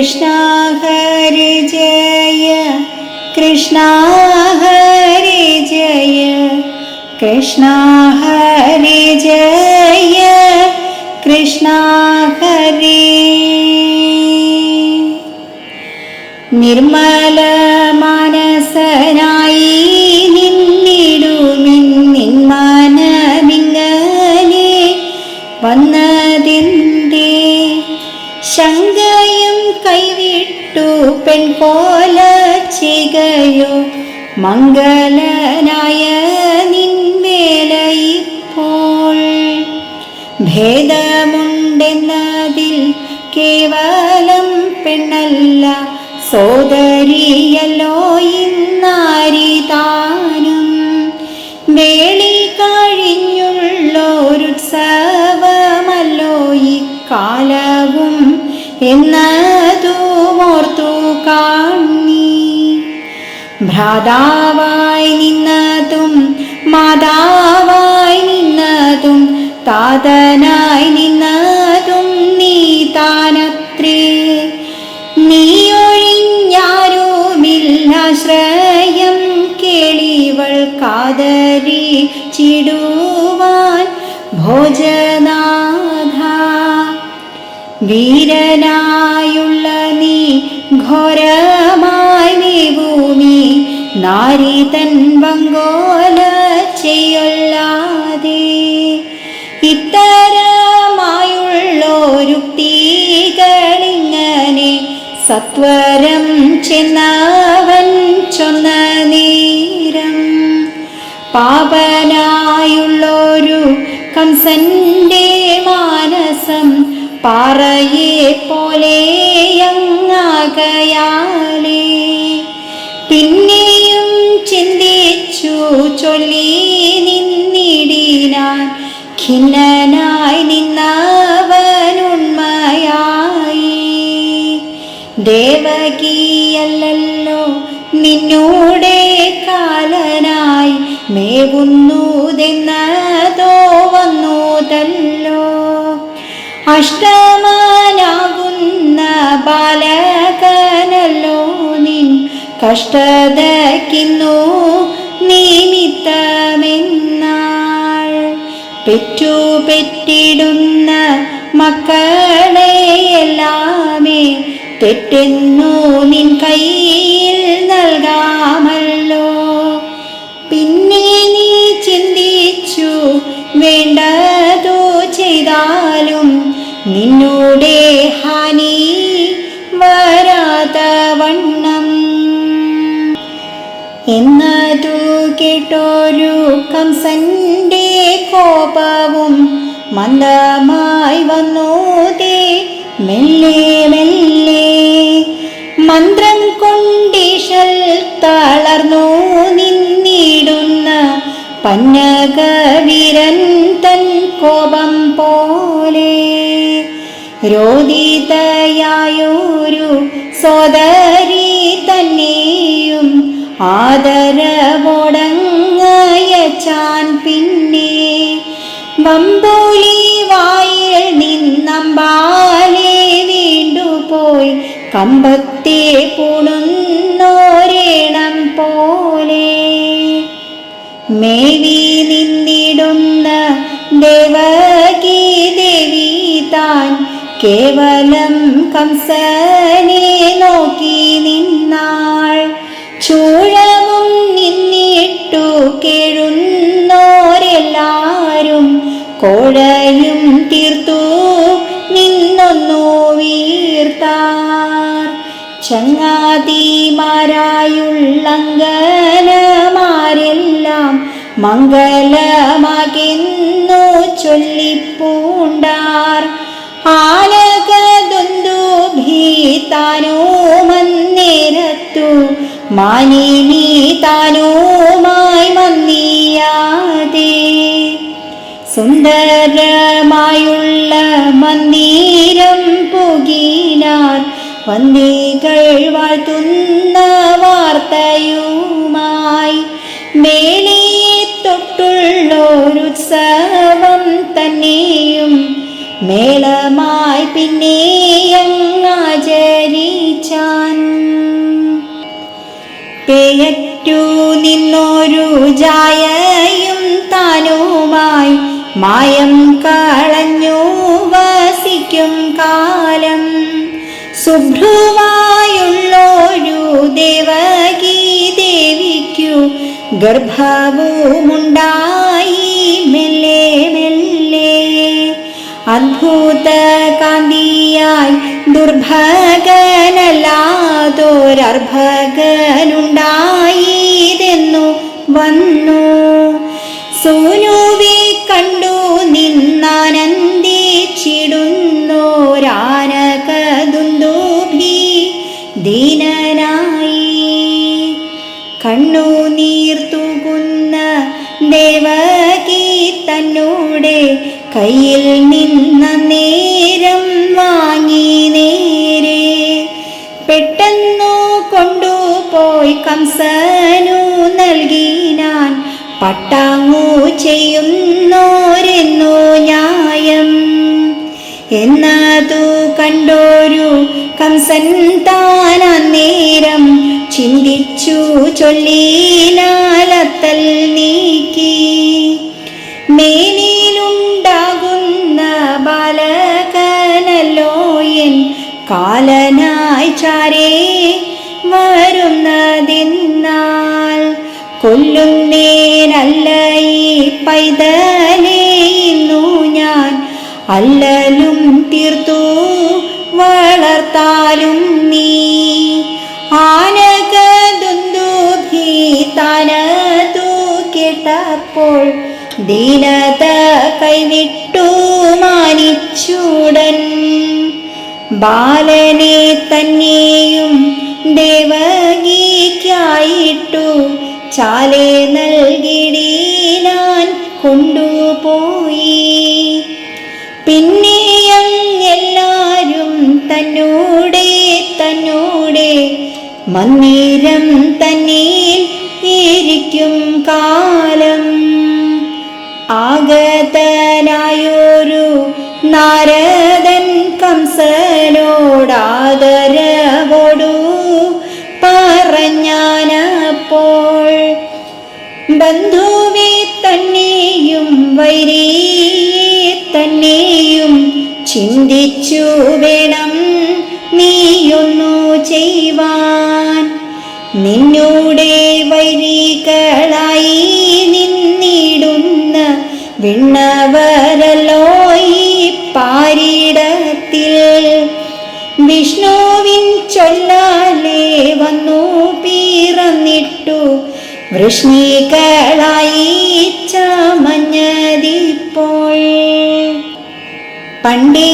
കൃഷ്ണ ഹരി ജയ കൃഷ്ണ ഹരി ജയ കൃഷ്ണ ഹരി ജയ കൃഷ്ണ ഹരി. നിർമ്മല മംഗളനായ നിൻവേലയിപ്പോൾ ഭേദമുണ്ടെന്നതിൽ കേവലം പെണ്ണല്ല സോദരിയല്ലോ ഇന്നാരി താനും വേളി കഴിഞ്ഞുള്ളൊരുത്സവമല്ലോ ഇക്കാലവും എന്നതുമോർത്തു കാണി. ഭ്രാതാവായി നിന്നതും മാതാവായി നിന്നതും താതനായി നിന്നതും നീ താനത്രേ. നീ ഒഴിഞ്ഞാരുമില്ലാശ്രയം കേളിവൾ കാതരി ചിടുവാൻ ഭോജനാഥ. വീരനായുള്ള നീ ഘോരമായി നീ നാരി തൻ വങ്കോല ചെയ്യൊല്ലാതെ ഇത്തരമായുള്ളോരുക്തികളിങ്ങനെ സത്വരം ചെന്നവൻ ചൊന്ന നേരം. പാപനായുള്ളൊരു കംസന്റെ മാനസം പാറയെ പോലെയങ്ങാകയാലേ ഖിന്നനായി നിന്നവനുണ്മയായി. ദേവകിയല്ലോ നിന്നൂടെ കാലനായി മേവുന്നുതെന്നതോ വന്നു തല്ലോ അഷ്ടമാനാകുന്ന ബാലകനല്ലോ നിൻ കഷ്ടതയ്ക്കുന്നു നിമിത്തമെന്നാൾ പെറ്റു പെറ്റിടുന്ന മക്കളെ എല്ലാമേ തെറ്റെന്നു നിൻ കയ്യിൽ നൽകാമല്ലോ. പിന്നെ നീ ചിന്തിച്ചു വേണ്ടതോ ചെയ്താലും നിന്നോടെ ഹാനി വരാത്ത വണ്ണം. എന്നതു കേട്ടോരു കംസന്റെ കോപവും മന്ദമായി വന്നോതേ മെല്ലെ മെല്ലെ. മന്ത്രം കൊണ്ടീശൽ തളർന്നു നിന്നിടുന്ന പന്നകവീരൻ തൻ കോപം പോലെ. രോദിതയായൊരു സോദരി തന്നെയും ആദരവോടങ്ങയച്ചാൻ വമ്പൂലി വായിൽ നിന്നമ്പാലെ വീണ്ടുപോയി കമ്പത്തെ പുണുന്നോരേണം പോലെ. മേവി നിന്നിടുന്ന ദേവകി ദേവി താൻ കേവലം കംസനെ കോഴയും തീർത്തു. നിന്നൊന്നു വീർത്താർ. ചങ്ങാതിമാരായുള്ളങ്കനമാരെല്ലാം മംഗലമാകുന്നു ചൊല്ലിപ്പൂണ്ടാർ. ആലകൊന്തു ഭീതാനോ മന്നേരത്തു മാനിനി താനുമായി സുന്ദരമായുള്ള മന്ദിരം പുകിനാർ വന്ദികൾ വാഴ്ത്തുന്ന വാർത്തയുമായി മേളിയെ തൊട്ടുള്ളോരുത്സവം തന്നെയും മേളമായി പിന്നെയങ്ങാചരിച്ചാൻ പേയറ്റു നിന്നൊരു ജായ മായം കളഞ്ഞു വസിക്കും കാലം. ശുഭ്രുവായുള്ളൊരു ദേവകീ ദേവിക്കു ഗർഭവുമുണ്ടായി മെല്ലെ മെല്ലെ. അത്ഭുത കാന്തിയായി ദുർഭകനല്ലാതൊരർഭകനുണ്ടായതെന്നു വന്നു. സോനുവെ നിന്നാനന്ദിച്ചിടുന്നോരാനകദുന്ദുഭി ദീനനായി. കണ്ണു നീർത്തുകുന്ന ദേവകി തന്നോടെ കയ്യിൽ നിന്ന നേരം വാങ്ങി നേരെ. പെട്ടെന്നു കൊണ്ടുപോയി കംസനു നൽകി ഞാൻ. പട്ടാങ്ങു ചെയ്യുന്നോരെന്നു ന്യായം എന്നതു കണ്ടോരു കംസൻ താനേരം ചിന്തിച്ചു ചൊല്ലിനാലത്തൽ നീക്കി. മേനിയിലുണ്ടാകുന്ന ബാലകനല്ലോ എൻ കാലനായി ചാരേ വരുന്നതിന്നാൽ കൊല്ലുന്നേനല്ല ഈ പൈതലേ അല്ലലും തീർത്തു വളർത്താലും നീ. ആനകദുന്ദുഭീതാനതു കേട്ടപ്പോൾ ദീനത കൈവിട്ടു മാനിച്ചൂടൻ. ബാലനെ തന്നെയും ദേവകിക്കായിട്ടു ചാലെ നൽകിടീനാൻ കൊണ്ടുപോയി മന്ദിരം തന്നെ ഇരിക്കും കാലം. ആഗതനായൊരു നാരദൻ കംസനോടാദരവോടു പറഞ്ഞാനപ്പോൾ ബന്ധുവെ തന്നെയും വൈരിയെ തന്നെയും ചിന്തിച്ചു വേണം നീയൊന്നു നിന്നോടെ വൈരികളായി നിന്നിടുന്ന വിണ്ണവരലോയി ഈ പാരിടത്തിൽ വിഷ്ണുവിൻ ചൊല്ലാലേ വന്നു പിറന്നിട്ടു വൃഷ്ണികളായി ചമഞ്ഞതിപ്പോൾ. പണ്ടേ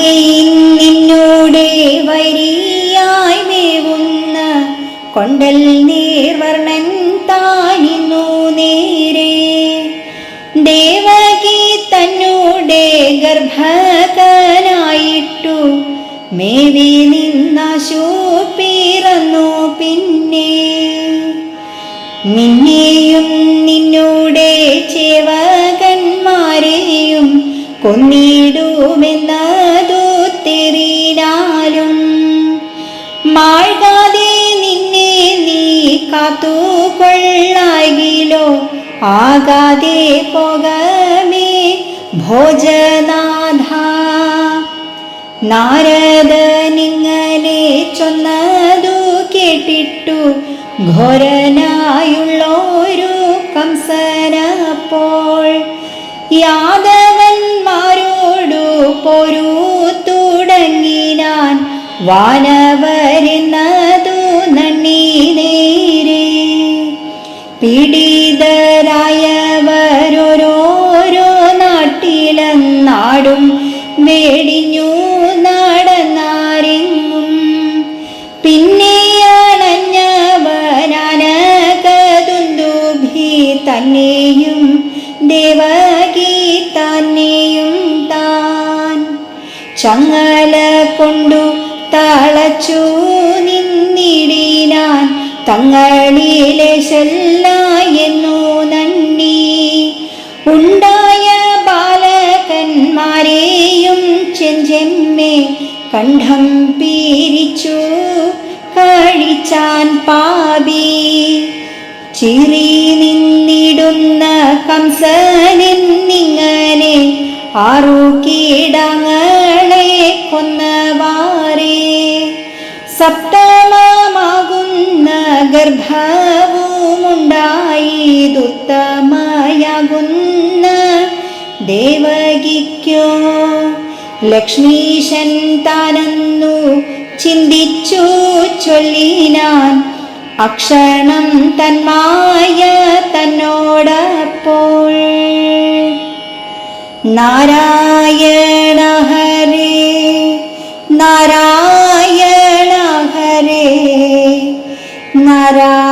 നിന്നോടെ വരിയായി മേവുന്ന കൊണ്ടൽ നീർവർണൻ താനിന്നു നേരെ. ദേവകി തന്നോടെ ഗർഭകനായിട്ടു മേവി നിന്നാശു പിറന്നു പിന്നെ. നിന്നെയും നിന്നോടെ ആകാതെ പോകമേ ഭോജനാഥ. നാരദനിങ്ങനെ ചൊന്നതു കേട്ടിട്ടു ഘോരനായുള്ളൊരു കംസനപ്പോൾ. യാദവന്മാരോടു പോരു തുടങ്ങിനാൻ വാനവരുന്നതു നന്ദി നേരെ. പീഡിതരായവരോരോരോ നാട്ടിലെന്നാടും മേടിഞ്ഞു നടന്നാരെങ്ങും. പിന്നെ അണഞ്ഞവനാനകതുന്തുഭി തന്നെയും ദേവകി തന്നെയും താൻ. ചങ്ങല കൊണ്ടു തളച്ചു നിന്നിടിനാൻ തങ്ങളിലെ എന്നു നന്ദി. ഉണ്ടായ കണ്ഠം പീരിച്ചു കഴിച്ചാൻ പാപി. ചിറി നിന്നിടുന്ന കംസനെന്നിങ്ങനെ ആറു കീടങ്ങളെ കൊന്നവാറേ. സപ്തമമാകുന്ന ഗർഭവുമുണ്ടായതുത്തമയാകുന്ന ദേവകിക്കോ ലക്ഷ്മീശൻ താനെന്നു ചിന്തിച്ചു ചൊല്ലിനാൻ അക്ഷണം തന്മായ തന്നോടപ്പോൾ. നാരായണ ഹരേ നാരായണ ഹരേ നാരായണ